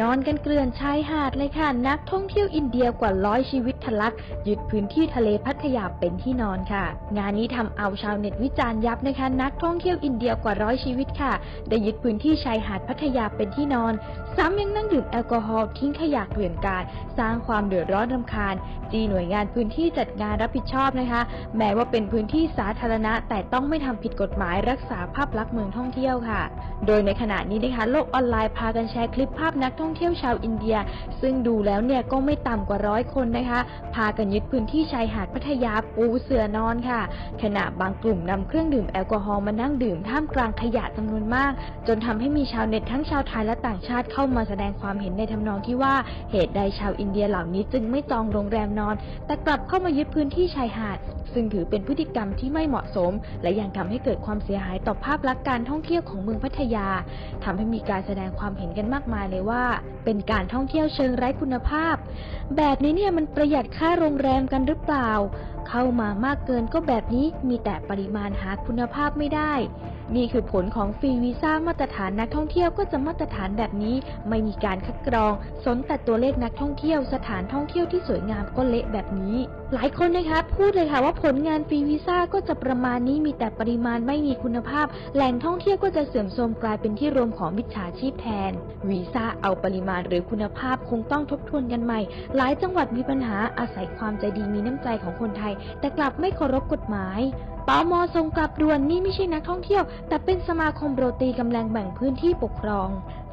นอนกันเกลื่อนชายหาดเลยค่ะ นักท่องเที่ยวอินเดียกว่าร้อยชีวิตทะลักยึดพื้นที่ทะเลพัทยาเป็นที่นอนค่ะ งานนี้ทำเอาชาวเน็ตวิจารณ์ยับนะคะ นักท่องเที่ยวอินเดียกว่าร้อยชีวิตค่ะ ได้ยึดพื้นที่ชายหาดพัทยาเป็นที่นอน ซ้ำยังนั่งดื่มแอลกอฮอล์ทิ้งขยะเกลื่อนกาดสร้างความเดือดร้อนรำคาญจีหน่วยงานพื้นที่จัดงานรับผิดชอบนะคะ แม้ว่าเป็นพื้นที่สาธารณะ แต่ต้องไม่ทำผิดกฎหมายรักษาภาพลักษณ์เมืองท่องเที่ยวค่ะ โดยในขณะนี้นะคะโลกออนไลน์พากันแชร์คลิปภาพนักท่องเที่ยวชาวอินเดีย ซึ่งดูแล้วเนี่ยก็ไม่ต่ำกว่าร้อยคนนะคะ พากันยึดพื้นที่ชายหาดพัทยาปูเสือนอนค่ะ ขณะบางกลุ่มนำเครื่องดื่มแอลกอฮอล์มานั่งดื่มท่ามกลางขยะจำนวนมาก จนทำให้มีชาวเน็ตทั้งชาวไทยและต่างชาติเข้ามาแสดงความเห็นในทำนองที่ว่าเหตุใดชาวอินเดียเหล่านี้จึงไม่จองโรงแรมนอน แต่กลับเข้ามายึดพื้นที่ชายหาด ซึ่งถือเป็นพฤติกรรมที่ไม่เหมาะสม และยังทำให้เกิดความเสียหายต่อภาพลักษณ์การท่องเที่ยวของเมืองพัทยาทำให้มีการแสดงความเห็นกันมากมายเลยว่าเป็นการท่องเที่ยวเชิงไร้คุณภาพ แบบนี้เนี่ยมันประหยัดค่าโรงแรมกันหรือเปล่า เข้ามามากเกินก็แบบนี้มีแต่ปริมาณหาคุณภาพไม่ได้ นี่คือผลของฟรีวีซ่ามาตรฐานนักท่องเที่ยวก็จะมาตรฐานแบบนี้ ไม่มีการคัดกรอง สนแต่ตัวเลขนักท่องเที่ยวสถานท่องเที่ยวที่สวยงามก็เละแบบนี้ หลายคนนะคะพูดเลยค่ะว่าผลงานฟรีวีซ่าก็จะประมาณนี้มีแต่ปริมาณไม่มีคุณภาพ แหล่งท่องเที่ยวก็จะเสื่อมโทรมกลายเป็นที่รวมของมิจฉาชีพแทน วีซ่าเอาปริมาณหรือคุณภาพคงต้องทบทวนกันใหม่ หลายจังหวัดมีปัญหาอาศัยความใจดีมีน้ำใจของคนไทย แต่กลับไม่เคารพกฎหมายปมส่งกลับด่วนนี่ไม่ใช่นักท่องเที่ยว แต่เป็นสมาคมโรตีกำลังแบ่งพื้นที่ปกครอง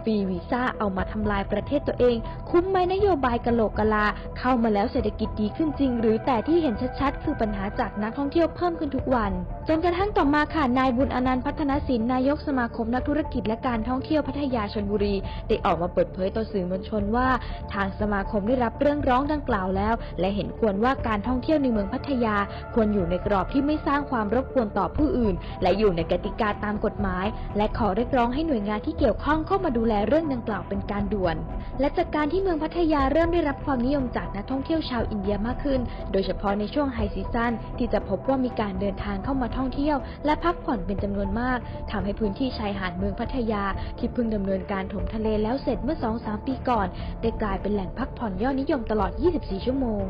ฟรีวีซ่าเอามาทำลายประเทศตัวเอง คุ้มไหมนโยบายกะโหลกกะลา เข้ามาแล้วเศรษฐกิจดีขึ้นจริง หรือแต่ที่เห็นชัดๆ คือปัญหาจากนักท่องเที่ยวเพิ่มขึ้นทุกวัน จนกระทั่งต่อมาค่ะนายบุญอนันต์พัฒนศิลป์นายกสมาคมนักธุรกิจและการท่องเที่ยวพัทยาชลบุรี ได้ออกมาเปิดเผยต่อสื่อมวลชนว่า ทางสมาคมได้รับเรื่องร้องดังกล่าวแล้ว และเห็นควรว่าการท่องเที่ยวในเมืองพัทยา ควรอยู่ในกรอบที่ไม่สร้างความรบกวนต่อผู้อื่น และอยู่ในกติกาตามกฎหมาย และขอเรียกร้องให้หน่วยงานที่เกี่ยวข้องเข้ามาดูแลเรื่องดังกล่าวเป็นการด่วน และจากการที่เมืองพัทยาเริ่มได้รับความนิยมจากนักท่องเที่ยวชาวอินเดียมากขึ้น โดยเฉพาะในช่วงไฮซีซั่นที่จะพบว่ามีการเดินทางเข้ามาท่องเที่ยว และพักผ่อนเป็นจำนวนมากทำให้พื้นที่ชายหาดเมืองพัทยา ที่เพิ่งดำเนินการถมทะเลแล้วเสร็จเมื่อ 2-3 ปีก่อน ได้กลายเป็นแหล่งพักผ่อนยอดนิยมตลอด 24 ชั่วโมง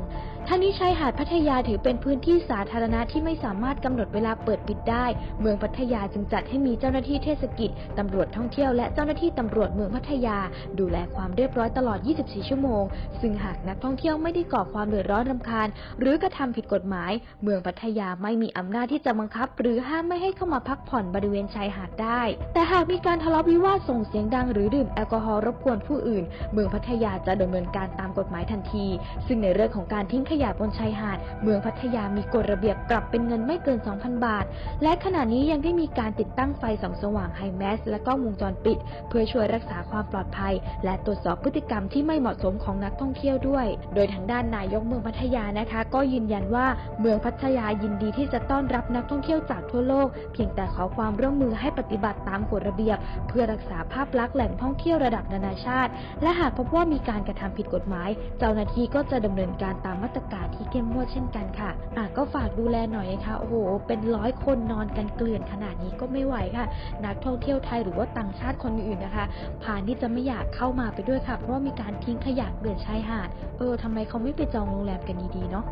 ทั้งนี้ชายหาดพัทยาถือเป็นพื้นที่สาธารณะที่ไม่สามารถกำหนดเวลาเปิดปิดได้ เมืองพัทยาจึงจัดให้มีเจ้าหน้าที่เทศกิจตำรวจท่องเที่ยวและเจ้าหน้าที่ตำรวจเมืองพัทยา ดูแลความเรียบร้อยตลอด 24 ชั่วโมง ซึ่งหากนักท่องเที่ยวไม่ได้ก่อความเดือดร้อนรำคาญ หรือกระทำผิดกฎหมาย เมืองพัทยาไม่มีอำนาจที่จะบังคับ หรือห้ามไม่ให้เข้ามาพักผ่อนบริเวณชายหาดได้ แต่หากมีการทะเลาะวิวาทส่งเสียงดังหรือดื่มแอลกอฮอล์รบกวนผู้อื่น เมืองพัทยาจะดำเนินการตามกฎหมายทันที ซึ่งในเรื่องของการทิ้งขยะบนชายหาด เมืองพัทยามีกฎระเบียบปรับเป็นเงินไม่เกิน 2,000 บาท และขณะนี้ยังได้มีการติดตั้งไฟส่องสว่างไฮแมสและก็วงจรปิด เพื่อช่วยรักษาษาความปลอดภัย และตรวจสอบพฤติกรรมที่ไม่เหมาะสมของนักท่องเที่ยวด้วย โดยทางด้านนายกเมืองพัทยานะคะ ก็ยืนยันว่าเมืองพัทยายินดีที่จะต้อนรับนักท่องเที่ยวจากทั่วโลก เพียงแต่ขอความร่วมมือให้ปฏิบัติตามกฎระเบียบ เพื่อรักษาภาพลักษณ์แหล่งท่องเที่ยวระดับนานาชาติ และหากพบว่ามีการกระทำผิดกฎหมาย เจ้าหน้าที่ก็จะดำเนินการตามมาตรการที่เข้มงวดเช่นกันค่ะอะก็ฝากดูแลหน่อยนะคะโอ้โห เป็นร้อยคนนอนกันเกลื่อนขนาดนี้ก็ไม่ไหวค่ะ นักท่องเที่ยวไทยหรือว่าต่างชาติคนอื่นนะคะผ่านี่จะไม่อยากเข้ามาไปด้วยค่ะ เพราะว่ามีการทิ้งขยะเกลื่อนชายหาด เออทำไมเขาไม่ไปจองโรงแรมกันดีๆเนาะ